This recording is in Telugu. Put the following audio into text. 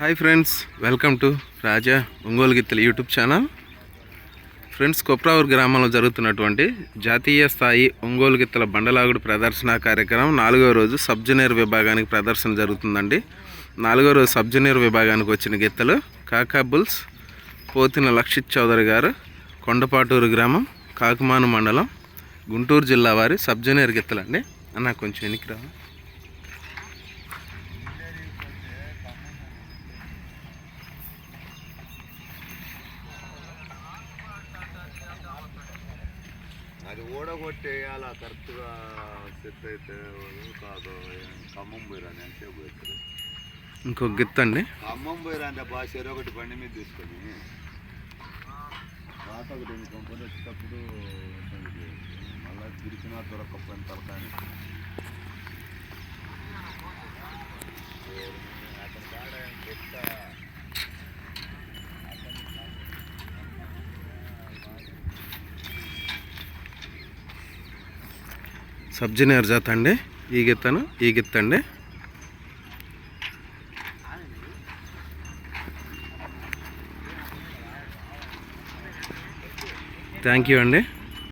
Hi friends welcome to Raja Ongole గిత్తల YouTube channel. Friends Kopravur గ్రామంలో జరుగుతున్నటువంటి జాతీయ స్థాయి ఒంగోలు గిత్తల బండలాగుడు ప్రదర్శన కార్యక్రమం నాలుగో రోజు సబ్ జూనియర్ విభాగానికి ప్రదర్శన జరుగుతుందండి. నాలుగో రోజు సబ్ జూనియర్ విభాగానికి వచ్చిన గిత్తలు కాకాబుల్స్ పోతిన లక్షిత్ చౌదరి గారు కొండపాటూరు గ్రామం కాకుమాను మండలం గుంటూరు జిల్లా వారి సబ్ జూనియర్ గిత్తలండి. అన్న కొంచెం వెనక్కి రావాలి అది ఓడగొట్టేయాల కరెక్ట్గా సెట్ అయితే కాదు ఖమ్మం పోయిరా అంటే పోతారు ఇంకొక గిత్తండి. ఖమ్మం పోయిరా అంటే బాగా చెరు ఒకటి బండి మీద తీసుకొని. రాత ఒకటి కంపెనీ వచ్చేటప్పుడు మళ్ళీ తిరిగినా దొరకకపోయిన తలకాయ సబ్ జూనియర్ జాత అండి ఈ గిత్తను ఈ గిత్త అండి థ్యాంక్ యూ అండి.